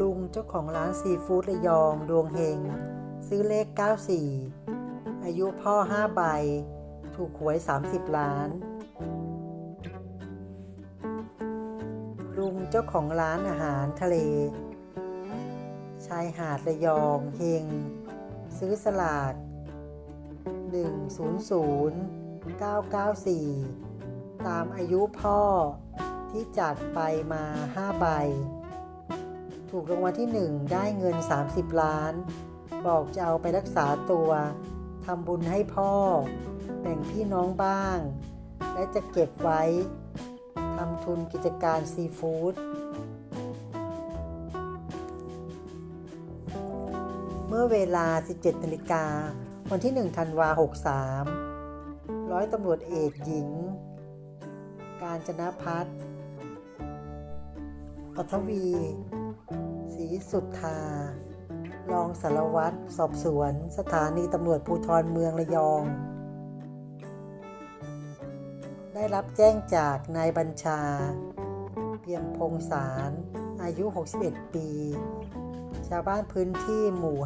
ลุงเจ้าของร้านซีฟู้ดระยองดวงเฮง ซื้อเลข 94 อายุพ่อ 5 ใบ ถูกหวย 30 ล้าน ลุงเจ้าของร้านอาหารทะเล ชายหาดระยองเฮง ซื้อสลาก100 994 ตามอายุพ่อที่จัดไปมา 5 ใบ ถูกรางวัลที่ 1 ได้เงิน 30 ล้าน บอกจะเอาไปรักษาตัวทำบุญให้พ่อ แบ่งพี่น้องบ้าง และจะเก็บไว้ทำทุนกิจการซีฟู้ดเมื่อเวลา 17นาฬิกาวันที่ 1 ธันวา 63 ร้อยตำรวจเอกหญิง การจนพัฒน์ปทวี รีสุทธารองสารวัตรสอบสวน สถานีตำรวจภูธรเมืองระยอง ได้รับแจ้งจากนายบัญชา เพียมพงสารอายุ 61 ปี ชาวบ้านพื้นที่หมู่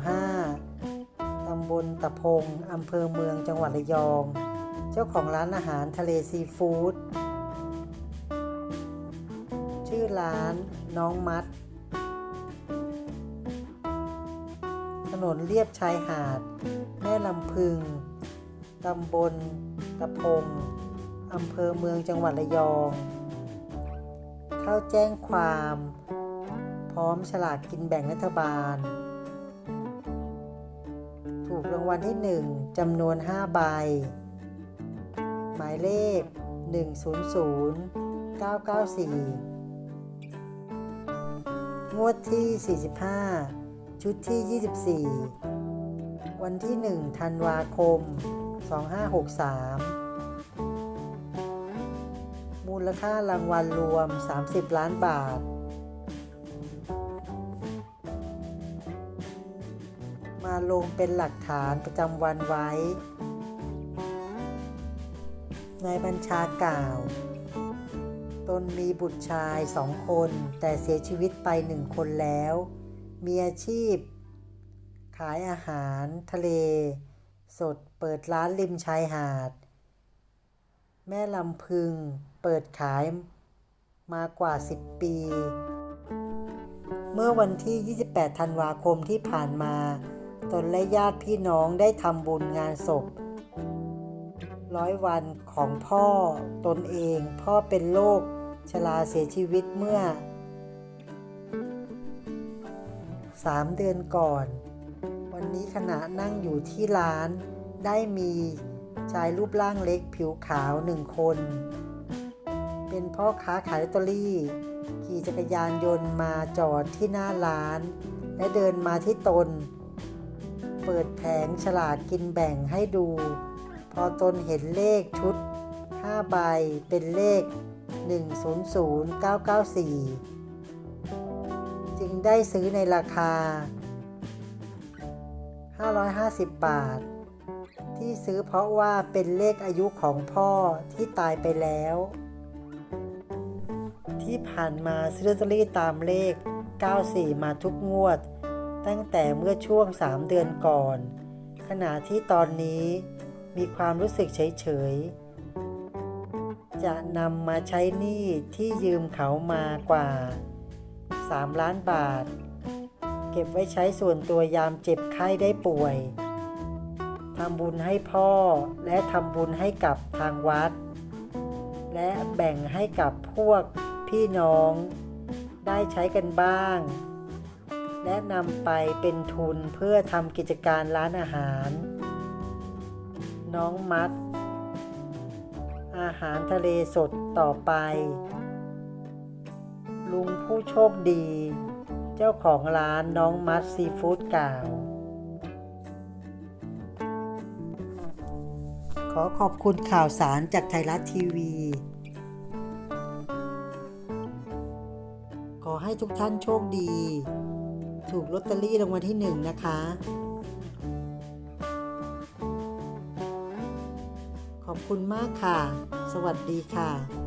5 ตำบลตะพง อำเภอเมืองจังหวัดระยอง เจ้าของร้านอาหารทะเลซีฟู้ด ชื่อร้านน้องมัด นนเลียบชายหาด แม่ลำพึง ตำบลตะพงอำเภอเมืองจังหวัดระยอง เข้าแจ้งความ พร้อมฉลากกินแบ่งรัฐบาล ถูกรางวัลที่ 1จำนวน 5 ใบ หมายเลข 100 994 งวดที่ 45 ชุดที่ 24 วันที่ 1 ธันวาคม 2563 มูลค่ารางวัลรวม 30 ล้านบาท มาลงเป็นหลักฐานประจำวันไว้นายบัญชากล่าวตนมีบุตรชายสองคน แต่เสียชีวิตไปหนึ่งคนแล้ว มีอาชีพ ขายอาหารทะเล สดเปิดร้านริมชายหาด แม่ลำพึงเปิดขายมากว่า 10 ปี เมื่อวันที่ 28 ธันวาคมที่ผ่านมา ตนและญาติพี่น้องได้ทำบุญงานศพร้อยวันของพ่อตนเอง พ่อเป็นโรคชราเสียชีวิตเมื่อ 3 เดือนก่อน วันนี้ขณะนั่งอยู่ที่ร้าน ได้มีชายรูปร่างเล็กผิวขาวหนึ่งคน เป็นพ่อค้าขายลอตเตอรี่ ขี่จักรยานยนต์มาจอดที่หน้าร้าน และเดินมาที่ตน เปิดแผงฉลากกินแบ่งให้ดู พอตนเห็นเลขชุด5ใบเป็นเลข 100994 จึงได้ซื้อในราคา 550 บาท ที่ซื้อเพราะว่าเป็นเลขอายุของพ่อที่ตายไปแล้ว ที่ผ่านมาซื้อลอตเตอรี่ตามเลข 94 มาทุกงวด ตั้งแต่เมื่อช่วง 3 เดือนก่อน ขณะที่ตอนนี้มีความรู้สึกเฉยๆ จะนำมาใช้หนี้ที่ยืมเขามากว่า 3 ล้านบาท เก็บไว้ใช้ส่วนตัวยามเจ็บไข้ได้ป่วยทำบุญให้พ่อและทำบุญให้กับทางวัด และแบ่งให้กับพวกพี่น้อง ได้ใช้กันบ้าง และนำไปเป็นทุนเพื่อทำกิจการร้านอาหาร น้องมัด อาหารทะเลสดต่อไป ลุงผู้โชคดี เจ้าของร้านน้องมัดซีฟู้ดกล่าว ขอขอบคุณข่าวสารจากไทยรัฐทีวี ขอให้ทุกท่านโชคดี ถูกลอตเตอรี่รางวัลที่หนึ่งนะคะ ขอบคุณมากค่ะ สวัสดีค่ะ